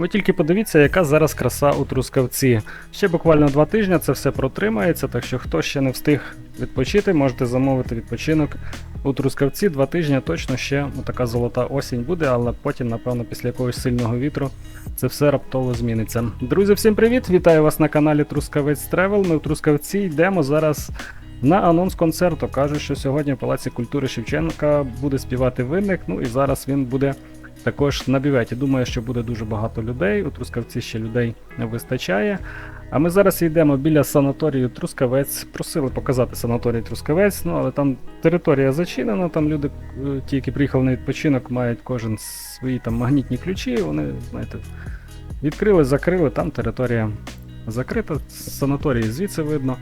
Ви тільки подивіться, яка зараз краса у Трускавці. Ще буквально два тижні це все протримається, так що хто ще не встиг відпочити, можете замовити відпочинок у Трускавці. Два тижні точно ще така золота осінь буде, але потім, напевно, після якогось сильного вітру це все раптово зміниться. Друзі, всім привіт! Вітаю вас на каналі Трускавець Тревел. Ми в Трускавці йдемо зараз на анонс концерту. Кажуть, що сьогодні в Палаці культури Шевченка буде співати винник. Ну і зараз він буде також на бюветі. Думаю, що буде дуже багато людей. У Трускавці ще людей не вистачає. А ми зараз йдемо біля санаторію Трускавець. Просили показати санаторій Трускавець, ну але там територія зачинена, там люди, е, ті, які приїхали на відпочинок, мають кожен свої там магнітні ключі. Вони, знаєте, відкрили, закрили, там територія закрита. Санаторії звідси видно.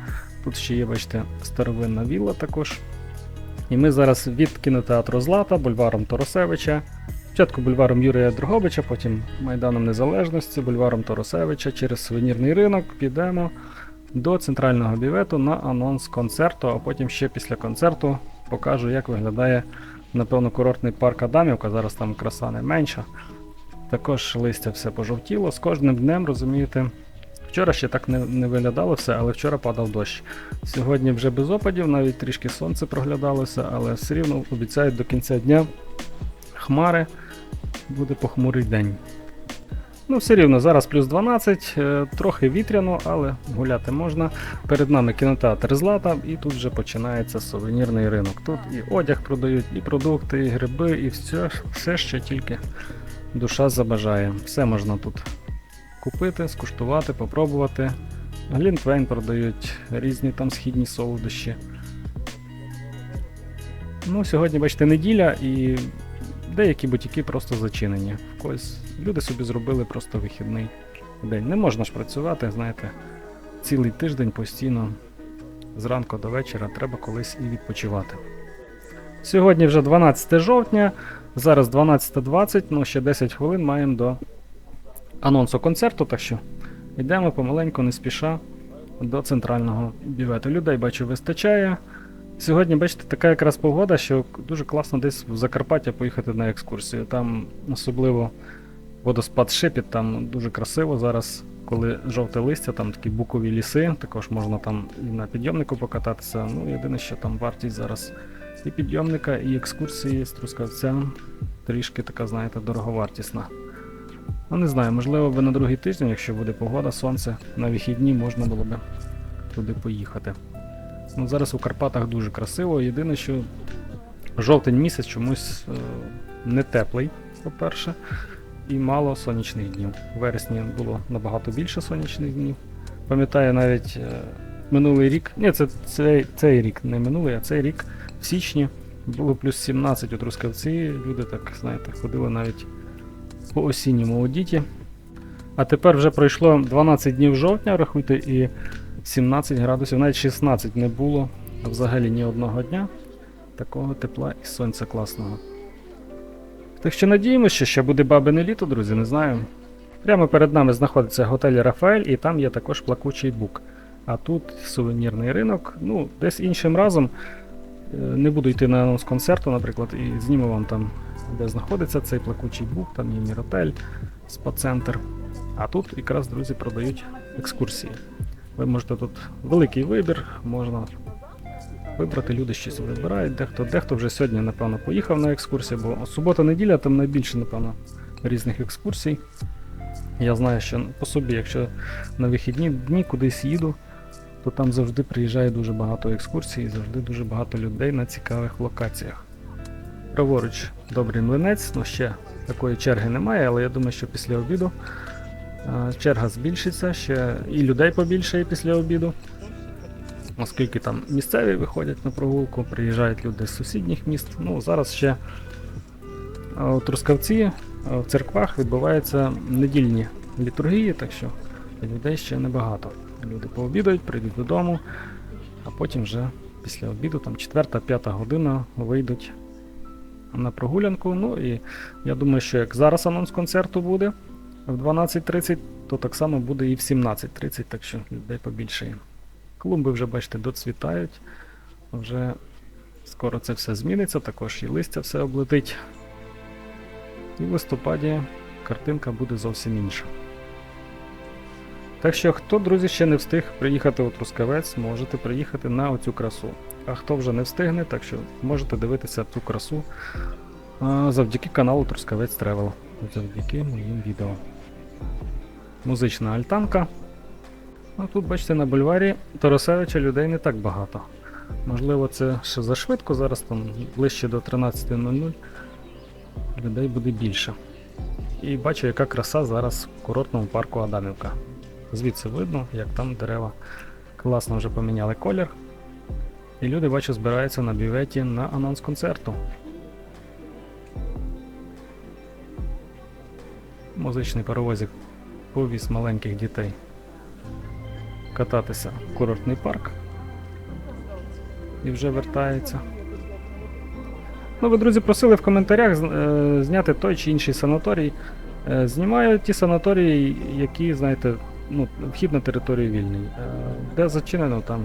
Тут ще є, бачите, старовинна вілла також. І ми зараз від кінотеатру Злата, бульваром Торосевича. Спочатку бульваром Юрія Дрогобича, потім Майданом Незалежності, бульваром Торосевича, через сувенірний ринок підемо до центрального бівету на анонс концерту, а потім ще після концерту покажу, як виглядає, напевно, курортний парк Адамівка. Зараз там краса не менша. Також листя все пожовтіло. З кожним днем, розумієте. Вчора ще так не, не виглядало все, але вчора падав дощ. Сьогодні вже без опадів, навіть трішки сонце проглядалося, але все рівно обіцяють до кінця дня хмари, буде похмурий день. Ну, все рівно, зараз плюс 12, е, трохи вітряно, але гуляти можна. Перед нами кінотеатр Злата, і тут вже починається сувенірний ринок. Тут і одяг продають, і продукти, і гриби, і все, все що тільки душа забажає. Все можна тут купити, скуштувати, попробувати. Глінтвейн продають, різні там східні солодощі. Ну, сьогодні, бачите, неділя і деякі бутіки просто зачинені. В когось люди собі зробили просто вихідний день. Не можна ж працювати, знаєте, цілий тиждень постійно зранку до вечора треба колись і відпочивати. Сьогодні вже 12 жовтня, зараз 12.20, ну ще 10 хвилин маємо до анонсу концерту, так що йдемо помаленьку, не спіша до центрального бювету. Людей бачу вистачає. Сьогодні, бачите, така якраз погода, що дуже класно десь в Закарпаття поїхати на екскурсію. Там особливо водоспад Шипіт, там дуже красиво зараз, коли жовте листя, там такі букові ліси, також можна там і на підйомнику покататися. Ну, єдине, що там вартість зараз і підйомника, і екскурсії з Трускавця трішки така, знаєте, дороговартісна. Ну, не знаю, можливо, би на другий тиждень, якщо буде погода, сонце, на вихідні можна було б туди поїхати. Ну, зараз у Карпатах дуже красиво. Єдине, що жовтень місяць чомусь е, не теплий, по-перше, і мало сонячних днів. У вересні було набагато більше сонячних днів. Пам'ятаю навіть е, минулий рік, ні, це цей, цей рік, не минулий, а цей рік в січні було плюс 17 у Трускавці. Люди так, знаєте, ходили навіть по осінньому одіті. А тепер вже пройшло 12 днів жовтня, рахуйте, і 17 градусів, навіть 16 не було взагалі ні одного дня такого тепла і сонця класного. Так що надіємося, що ще буде бабине літо, друзі, не знаю. Прямо перед нами знаходиться готель Рафаель, і там є також плакучий бук. А тут сувенірний ринок. Ну, десь іншим разом е, не буду йти на анонс концерту, наприклад, і зніму вам там, де знаходиться цей плакучий бук, там є міротель, спа-центр. А тут якраз, друзі, продають екскурсії. Ви можете тут великий вибір, можна вибрати, люди щось вибирають, дехто, дехто вже сьогодні, напевно, поїхав на екскурсію, бо субота-неділя там найбільше, напевно, різних екскурсій. Я знаю, що по собі, якщо на вихідні дні кудись їду, то там завжди приїжджає дуже багато екскурсій і завжди дуже багато людей на цікавих локаціях. Праворуч добрий млинець, ну ще такої черги немає, але я думаю, що після обіду черга збільшиться, ще і людей побільшає після обіду. Оскільки там місцеві виходять на прогулку, приїжджають люди з сусідніх міст. Ну, зараз ще у Трускавці в церквах відбуваються недільні літургії, так що людей ще небагато. Люди пообідають, прийдуть додому, а потім вже після обіду, там 4-5 година, вийдуть на прогулянку. Ну і я думаю, що як зараз анонс концерту буде в 12.30, то так само буде і в 17.30, так що людей побільшає. Клумби вже, бачите, доцвітають. Вже скоро це все зміниться, також і листя все облетить. І в листопаді картинка буде зовсім інша. Так що, хто, друзі, ще не встиг приїхати у Трускавець, можете приїхати на оцю красу. А хто вже не встигне, так що можете дивитися цю красу завдяки каналу Трускавець Тревел. Завдяки моїм відео. Музична альтанка. А тут, бачите, на бульварі Тарасевича людей не так багато. Можливо, це ще зашвидко, зараз там ближче до 13.00 людей буде більше. І бачу, яка краса зараз в курортному парку Адамівка. Звідси видно, як там дерева класно вже поміняли колір. І люди, бачу, збираються на бюветі на анонс концерту. Музичний паровозик повіз маленьких дітей кататися в курортний парк і вже вертається. Ну, ви, друзі, просили в коментарях е, зняти той чи інший санаторій. Е, знімаю ті санаторії, які, знаєте, ну, вхід на територію вільний. Е, де зачинено, там,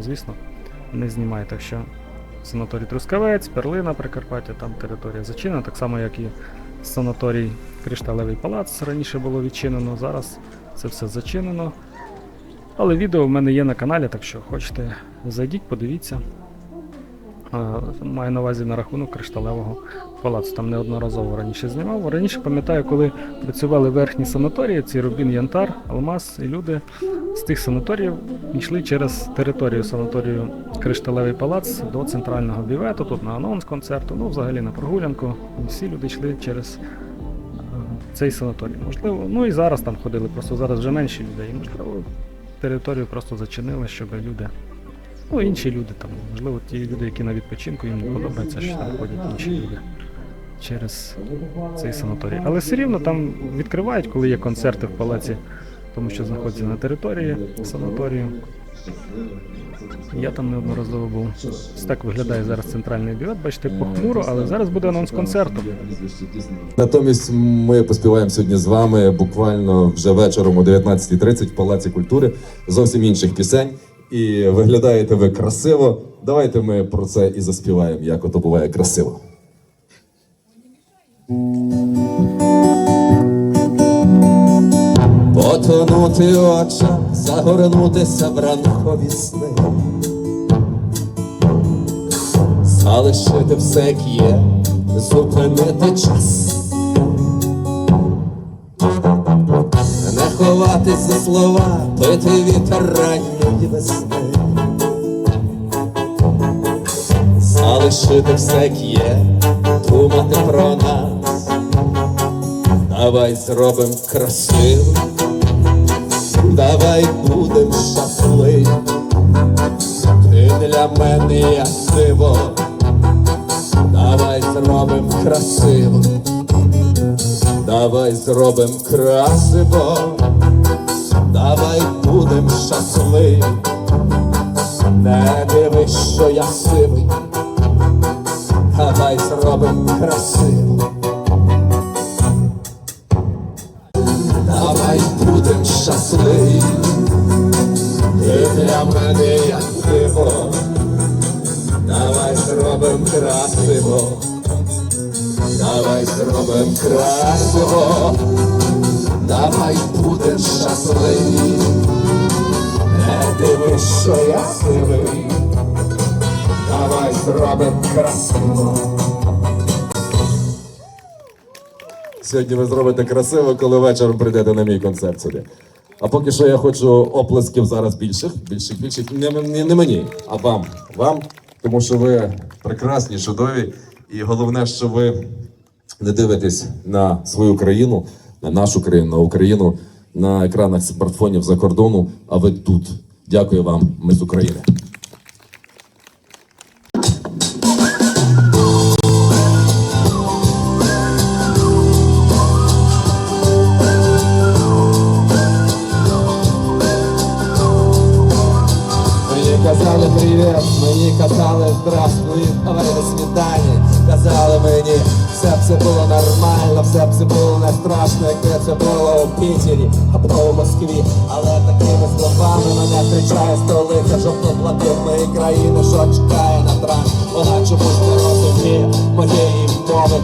звісно, не знімаю. Так що санаторій Трускавець, Перлина, Прикарпаття, там територія зачинена, так само, як і санаторій Кришталевий палац раніше було відчинено, зараз це все зачинено. Але відео в мене є на каналі, так що хочете, зайдіть, подивіться. Маю на увазі на рахунок кришталевого палацу. Там неодноразово раніше знімав. Раніше пам'ятаю, коли працювали верхні санаторії, ці Рубін Янтар, Алмаз, і люди з тих санаторіїв йшли через територію санаторію Кришталевий палац до центрального бівету, тут на анонс концерту, ну взагалі на прогулянку. Всі люди йшли через цей санаторій. Можливо, ну і зараз там ходили, просто зараз вже менше людей. Можливо, територію просто зачинили, щоб люди. Ну, інші люди там, можливо, ті люди, які на відпочинку, їм не подобається, що там ходять інші люди через цей санаторій. Але все рівно там відкривають, коли є концерти в палаці, тому що знаходяться на території санаторію. Я там неодноразово був. Ось так виглядає зараз центральний бювет, бачите, похмуро, але зараз буде анонс концерту. Натомість ми поспіваємо сьогодні з вами буквально вже вечором о 19.30 в Палаці культури зовсім інших пісень. І виглядаєте ви красиво. Давайте ми про це і заспіваємо, як ото буває красиво. Потонути очах, загорнутися в ранкові сни. Залишити все, як є, зупинити час. Не ховатись за слова, пити вітер ранньої весни. Залишити все, як є, думати про нас. Давай зробим красиво, давай будем щасливі. Ти для мене як диво, давай зробим красиво, давай зробим красиво, давай будем щасливі, не дивись, що я сивий, давай зробим красиво. Красиво. Сьогодні ви зробите красиво, коли вечором прийдете на мій концерт сюди. А поки що я хочу оплесків зараз більших, більших, більших. Не, не, не мені, а вам. Вам, тому що ви прекрасні, чудові. І головне, що ви не дивитесь на свою країну, на нашу країну, на Україну на екранах смартфонів за кордону, а ви тут. Дякую вам, ми з України.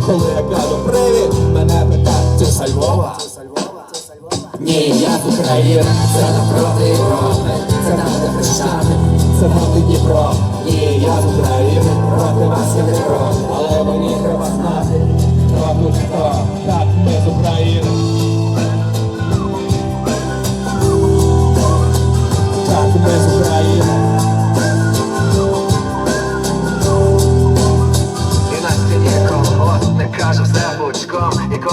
Коли я кажу привіт, мене питають, ти з Львова? Ні, я з України, це напроти Європи, це нам не хрещати, це нам Дніпро. Ні, я з України,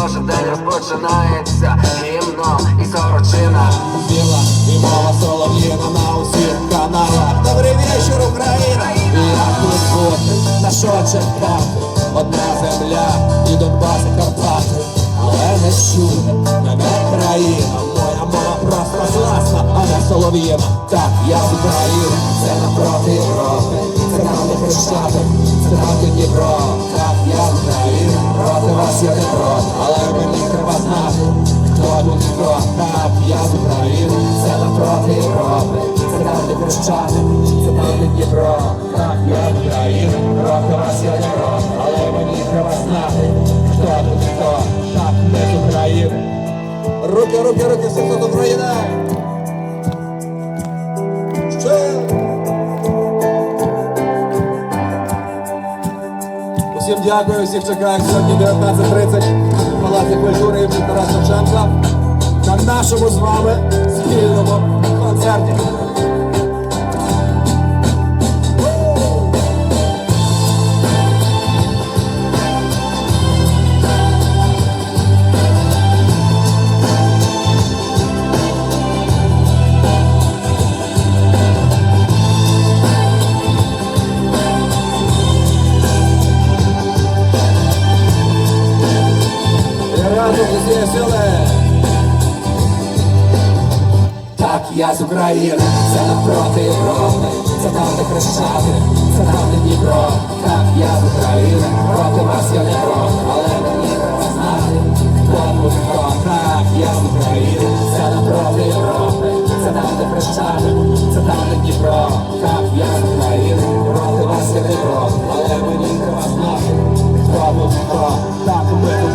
кожен день розпочинається гімном і сорочина Біла і мова солов'їна на усіх каналах. Добрий вечір, Україна! І як тут бути, на що чекати? Одна земля і Донбас, і Карпати. Але не чує мене країна. Мова просто класна, а не солов'їна. Так, я з України, це напроти Європи. Це нам не хрещати, це нам не Дніпро. Так, я з України, проти вас я не проти, але мені треба знати. Хто тут хто? Так, я з України, це напроти Європи. Це нам не хрещати, це нам не Дніпро. Так, я з України, проти вас я не проти, але мені треба знати. Хто тут хто? Руки, руки, руки, всі, хто з України! Ще! Усім дякую, всіх чекаю сьогодні 19.30 в Палаці культури імені Тараса Шевченка на нашому з вами спільному концерті. Сили. Так, я з України, це напроти Європи, це там, де хрещати, це там, де Дніпро. Так, я з України, проти вас я не проти, але мені треба знати, хто тут хто. Так, я з України, це напроти Європи, це там, де хрещати, це там, де Дніпро. Так, я з України, проти вас я не проти, але мені треба знати, хто тут хто. Так, ми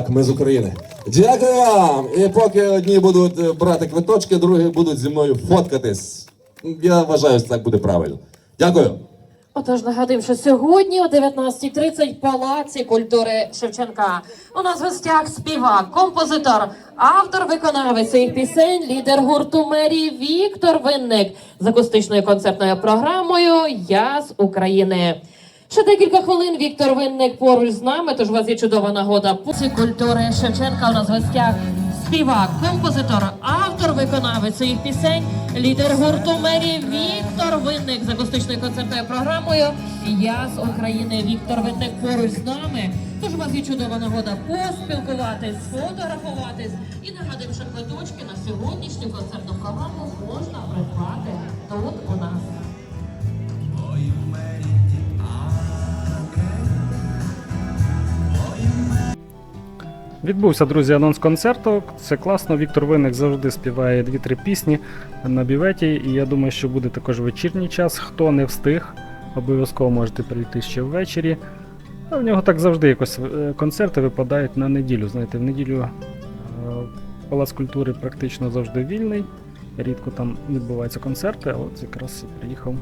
Так, ми з України. Дякую вам! І поки одні будуть е, брати квиточки, другі будуть зі мною фоткатись. Я вважаю, що так буде правильно. Дякую. Отож, нагадуємо, що сьогодні о 19.30 в Палаці культури Шевченка. У нас в гостях співак, композитор, автор, виконавець своїх пісень, лідер гурту Мері Віктор Винник з акустичною концертною програмою Я з України. Ще декілька хвилин Віктор Винник поруч з нами, тож у вас є чудова нагода. Культури Шевченка у нас в гостях співак, композитор, автор, виконавець своїх пісень, лідер гурту Мері Віктор Винник з акустичною концертною програмою Я з України. Віктор Винник поруч з нами. Тож у вас є чудова нагода поспілкуватись, сфотографуватись і нагадуємо, що квиточки на сьогоднішню концертну програму можна придбати тут у нас. Відбувся, друзі, анонс концерту. Це класно. Віктор Винник завжди співає 2-3 пісні на біветі. І я думаю, що буде також вечірній час. Хто не встиг, обов'язково можете прийти ще ввечері. А в нього так завжди якось е, концерти випадають на неділю. Знаєте, в неділю е, Палац культури практично завжди вільний. Рідко там відбуваються концерти, а от якраз приїхав.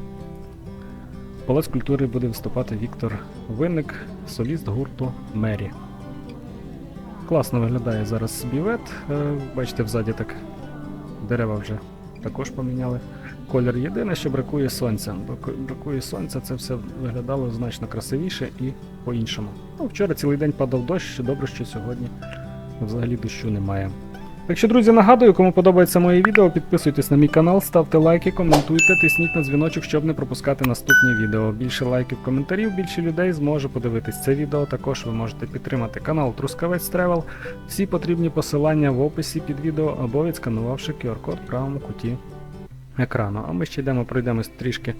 Палац культури буде виступати Віктор Винник, соліст гурту Мері. Класно виглядає зараз бівет. Е, Бачите, взаді так дерева вже також поміняли. Колір єдине, що бракує сонця. Бракує сонця, це все виглядало значно красивіше і по-іншому. Ну, вчора цілий день падав дощ, добре, що сьогодні взагалі дощу немає. Так що, друзі, нагадую, кому подобається моє відео, підписуйтесь на мій канал, ставте лайки, коментуйте, тисніть на дзвіночок, щоб не пропускати наступні відео. Більше лайків, коментарів, більше людей зможе подивитись це відео. Також ви можете підтримати канал Трускавець Тревел. Всі потрібні посилання в описі під відео або відсканувавши QR-код в правому куті екрану. А ми ще йдемо, пройдемось трішки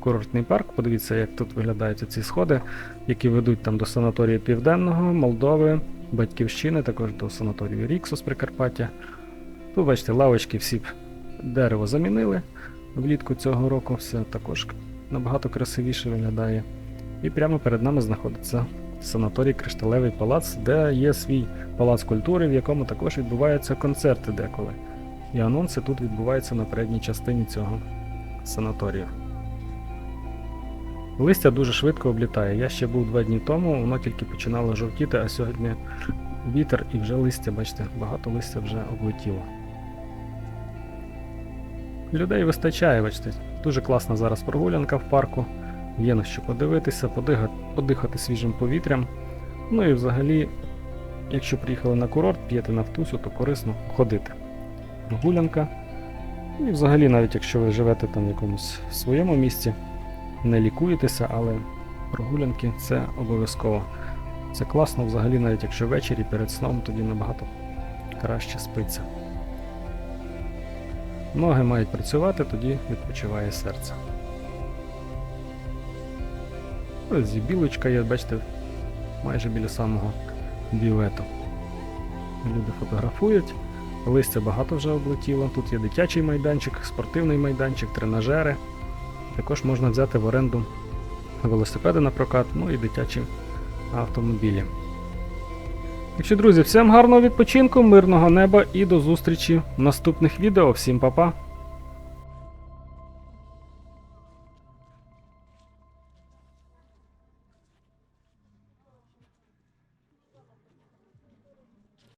курортний парк. Подивіться, як тут виглядають ці сходи, які ведуть там до санаторію Південного, Молдови, Батьківщини, також до санаторію Ріксус Прикарпаття. Тут, бачите, лавочки всі дерево замінили влітку цього року, все також набагато красивіше виглядає. І прямо перед нами знаходиться санаторій Кришталевий палац, де є свій палац культури, в якому також відбуваються концерти деколи. І анонси тут відбуваються на передній частині цього санаторію. Листя дуже швидко облітає. Я ще був два дні тому, воно тільки починало жовтіти, а сьогодні вітер і вже листя, бачите, багато листя вже облетіло. Людей вистачає, бачите. Дуже класна зараз прогулянка в парку. Є на що подивитися, подихати свіжим повітрям. Ну і взагалі, якщо приїхали на курорт, п'єте нафтусю, то корисно ходити. Прогулянка. І взагалі, навіть якщо ви живете там в якомусь своєму місці, не лікуєтеся, але прогулянки це обов'язково. Це класно взагалі, навіть якщо ввечері перед сном, тоді набагато краще спиться. Ноги мають працювати, тоді відпочиває серце. Ось білочка є, бачите, майже біля самого бювету. Люди фотографують, листя багато вже облетіло. Тут є дитячий майданчик, спортивний майданчик, тренажери. Також можна взяти в оренду велосипеди на прокат, ну і дитячі автомобілі. Так що, друзі, всім гарного відпочинку, мирного неба і до зустрічі в наступних відео. Всім па-па!